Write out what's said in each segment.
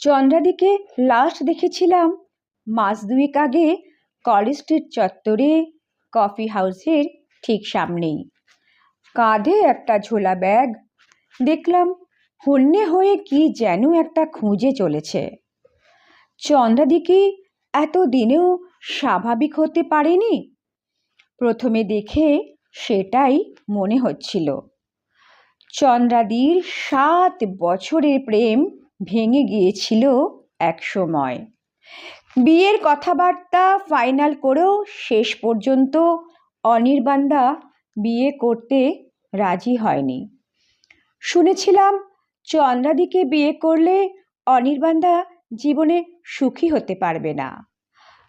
চন্দ্রাদিকে last দেখেছিলাম। মাস দুয়েক আগে কলেজ স্ট্রিট চত্বরে কফি হাউসের ঠিক সামনেই। কাঁধে একটা ঝোলা ব্যাগ। দেখলাম, হন্যে হয়ে কি যেন একটা খুঁজে চলেছে। চন্দ্রাদিকে এত দিনেও স্বাভাবিক হতে পারেনি। প্রথমে দেখে সেটাই মনে হচ্ছিল। চন্দ্রাদির সাত বছরের প্রেম ভেঙে গিয়েছিল এক সময়। বিয়ের কথাবার্তা ফাইনাল করেও শেষ পর্যন্ত অনির্বাণদা বিয়ে করতে রাজি হয়নি। শুনেছিলাম চন্দ্রাদিকে বিয়ে করলে অনির্বাণদা জীবনে সুখী হতে পারবে না।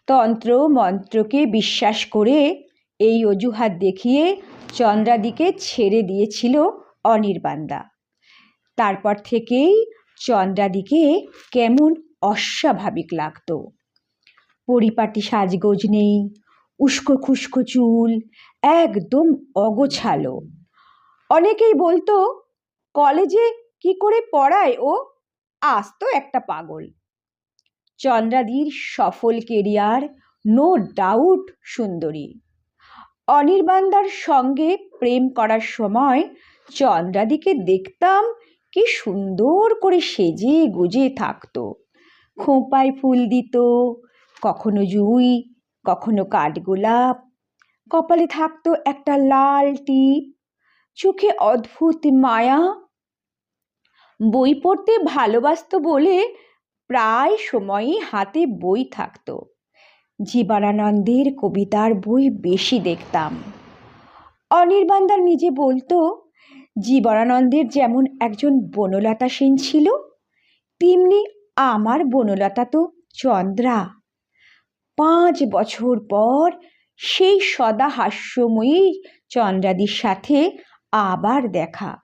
তন্ত্র মন্ত্রকে বিশ্বাস করে এই অজুহাত দেখিয়ে চন্দ্রাদিকে ছেড়ে দিয়েছিল অনির্বাণদা। তারপর থেকেই চন্দ্রাদিকে কেমন অস্বাভাবিক লাগতো। পরিপাটি সাজগোজ নেই, উস্কো খুস্কো চুল, একদম অগোছালো। অনেকেই বলতো, কলেজে কি করে পড়ায় ও? আজ তো একটা পাগল। চন্দ্রাদির সফল কেরিয়ার, নো ডাউট সুন্দরী। অনির্বাণদার সঙ্গে প্রেম করার সময় চন্দ্রাদিকে দেখতাম কি সুন্দর করে সেজে গুজে থাকতো। খোঁপায় ফুল দিত, কখনো জুই, কখনো কাঠগোলাপ কপালে থাকতো একটা লাল টিপ, চোখে অদ্ভুত মায়া। বই পড়তে ভালোবাসতো বলে প্রায় সময়ই হাতে বই থাকতো। জীবনানন্দের কবিতার বই বেশি দেখতাম। অনির্বাণদার নিজে বলতো জীবনানন্দের যেমন একজন বনলতা সেন ছিল, তেমনি আমার বনলতা তো চন্দ্রা। পাঁচ বছর পর সেই সদা হাস্যময়ী চন্দ্রাদির সাথে আবার দেখা।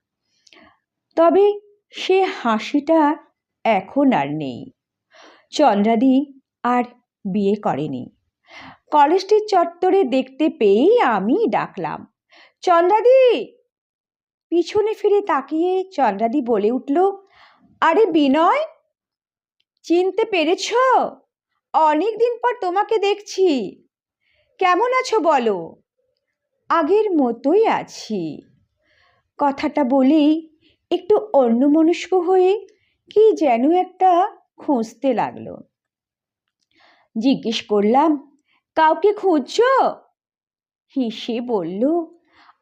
তবে সে হাসিটা এখন আর নেই। চন্দ্রাদি আর বিয়ে করেনি। কলেজটির চত্বরে দেখতে পেয়েই আমি ডাকলাম, চন্দ্রাদি পিছনে ফিরে তাকিয়ে চন্দ্রাদি বলে উঠল, আরে বিনয়, চিনতে পেরেছ? অনেক দিন পর তোমাকে দেখছি। কেমন আছো বলো? আগের মতোই আছি। কথাটা বলেই একটু অন্যমনস্ক হয়ে কি যেন একটা খুঁজতে লাগল। জিজ্ঞেস করলাম, কাউকে খুঁজছ? হিসে বলল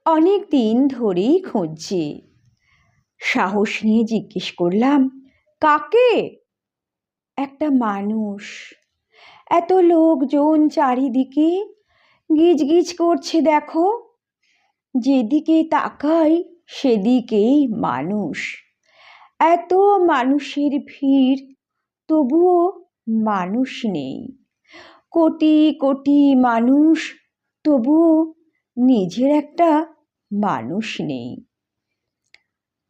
অনেক দিন ধরেই খুঁজছি। সাহস নিয়ে জিজ্ঞেস করলাম, কাকে? একটা মানুষ। এত লোকজন চারিদিকে গিজ গিজ করছে দেখো। যেদিকে তাকাই সেদিকেই মানুষ। এত মানুষের ভিড়, তবুও মানুষ নেই। কোটি কোটি মানুষ, তবুও নিজের একটা মানুষ নেই।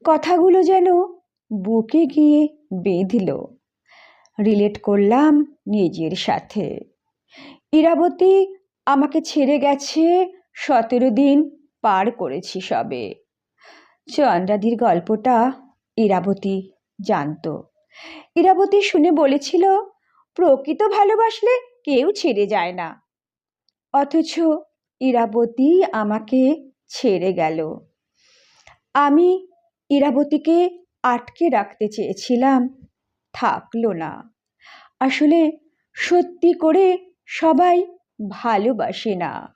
কথাগুলো যেন বুকে গিয়ে বেঁধল। রিলেট করলাম নিজের সাথে। ইরাবতী, আমাকে ছেড়ে গেছে, সতেরো দিন পার করেছি সবে। চন্দ্রাদির গল্পটা ইরাবতী জানতো। ইরাবতী শুনে বলেছিল, প্রকৃত ভালোবাসলে কেউ ছেড়ে যায় না। অথচ ইরাবতী আমাকে ছেড়ে গেল। আমি ইরাবতীকে আটকে রাখতে চেয়েছিলাম, থাকল না। আসলে সত্যি করে সবাই ভালোবাসে না।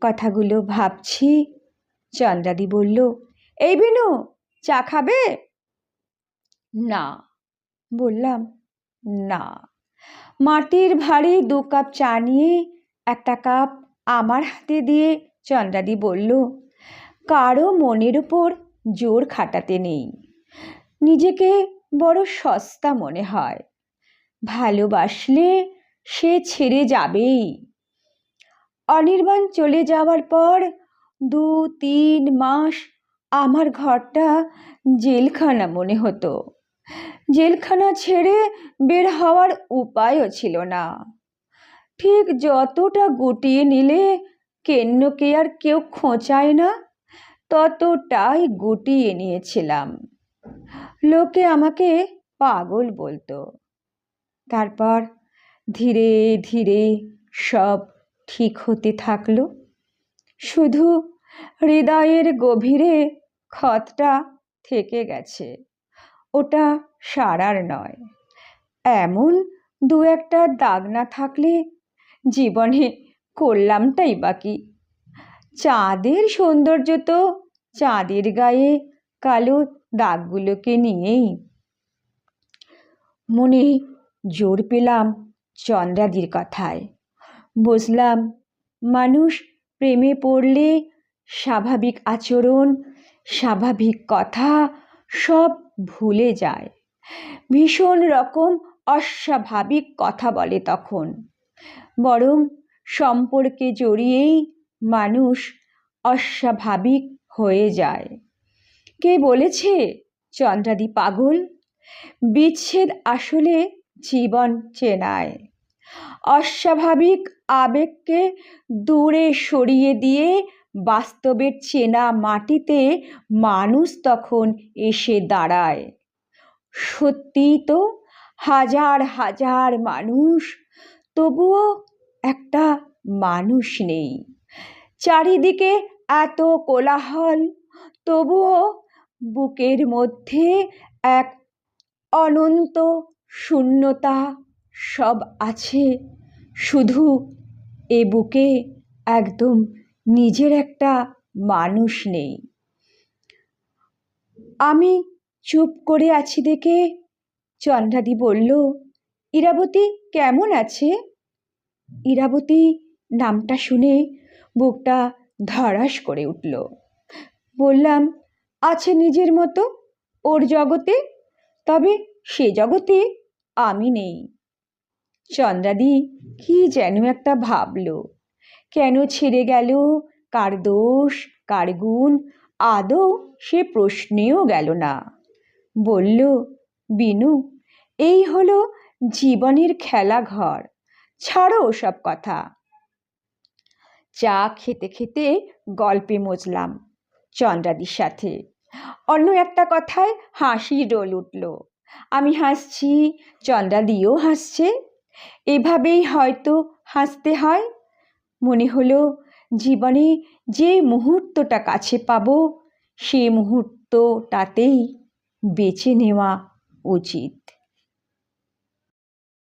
কথাগুলো ভাবছি, চন্দ্রাদি বলল, এই বিনু, চা খাবে? না। বললাম, না। মাটির ভারে দু কাপ চা নিয়ে একটা কাপ আমার হাতে দিয়ে চন্দ্রাদি বলল, কারও মনের উপর জোর খাটাতে নেই। নিজেকে বড় সস্তা মনে হয়। ভালোবাসলে সে ছেড়ে যাবেই। অনির্বাণ চলে যাওয়ার পর দু, তিন মাস আমার ঘরটা জেলখানা মনে হতো। জেলখানা ছেড়ে বের হওয়ার উপায়ও ছিল না। ঠিক যতটা গুটিয়ে নিলে কেন্নকে আর কেউ খোঁচায় না? ততটাই গুটিয়ে নিয়েছিলাম। লোকে আমাকে পাগল বলতো। তারপর ধীরে ধীরে সব ঠিক হতে থাকল। শুধু হৃদয়ের গভীরে ক্ষতটা থেকে গেছে। ওটা সারার নয়। এমন দু একটা দাগ না থাকলে জীবনে করলামটাই বাকি। চাঁদের সৌন্দর্য তো চাঁদের গায়ে কালো দাগগুলোকে নিয়েই। মনে জোর পেলাম চন্দ্রাদির কথায়। বুঝলাম মানুষ প্রেমে পড়লে স্বাভাবিক আচরণ, স্বাভাবিক কথা সব ভুলে যায়। ভীষণ রকম অস্বাভাবিক কথা বলে তখন। বরং সম্পর্কে জড়িয়েই মানুষ অস্বাভাবিক হয়ে যায়। কে বলেছে, চন্দ্রাদি পাগল? বিচ্ছেদ আসলে জীবন চেনায়। অস্বাভাবিক আবেগকে দূরে সরিয়ে দিয়ে বাস্তবের চেনা মাটিতে মানুষ তখন এসে দাঁড়ায়। সত্যিই তো হাজার হাজার মানুষ, তবুও একটা মানুষ নেই। চারিদিকে এত কোলাহল, তবুও বুকের মধ্যে এক অনন্ত শূন্যতা সব আছে। শুধু এ বুকে একদম নিজের একটা মানুষ নেই। আমি চুপ করে আছি দেখে চন্দ্রাদি বলল, ইরাবতী কেমন আছে? ইরাবতী নামটা শুনে বুকটা ধরাস করে উঠল। বললাম, আছে নিজের মতো, ওর জগতে? তবে সে জগতে আমি নেই। চন্দ্রাদি কি যেন একটা ভাবল। কেন ছেড়ে গেল? কার দোষ? কার গুণ? আদৌ সে প্রশ্নেও গেল না। বলল, বিনু, এই হলো জীবনের খেলাঘর। ছাড়ো ওসব কথা। চা খেতে খেতে গল্পে মজলাম চন্দ্রাদির সাথে। অন্য একটা কথায় হাসি রোল উঠল। আমি হাসছি, চন্দ্রাদিও হাসছে। এভাবেই হয়তো হাসতে হয়। মনে হলো জীবনে যে মুহূর্তটা কাছে পাবো, সে মুহূর্তটাতেই বেছে নেওয়া উচিত।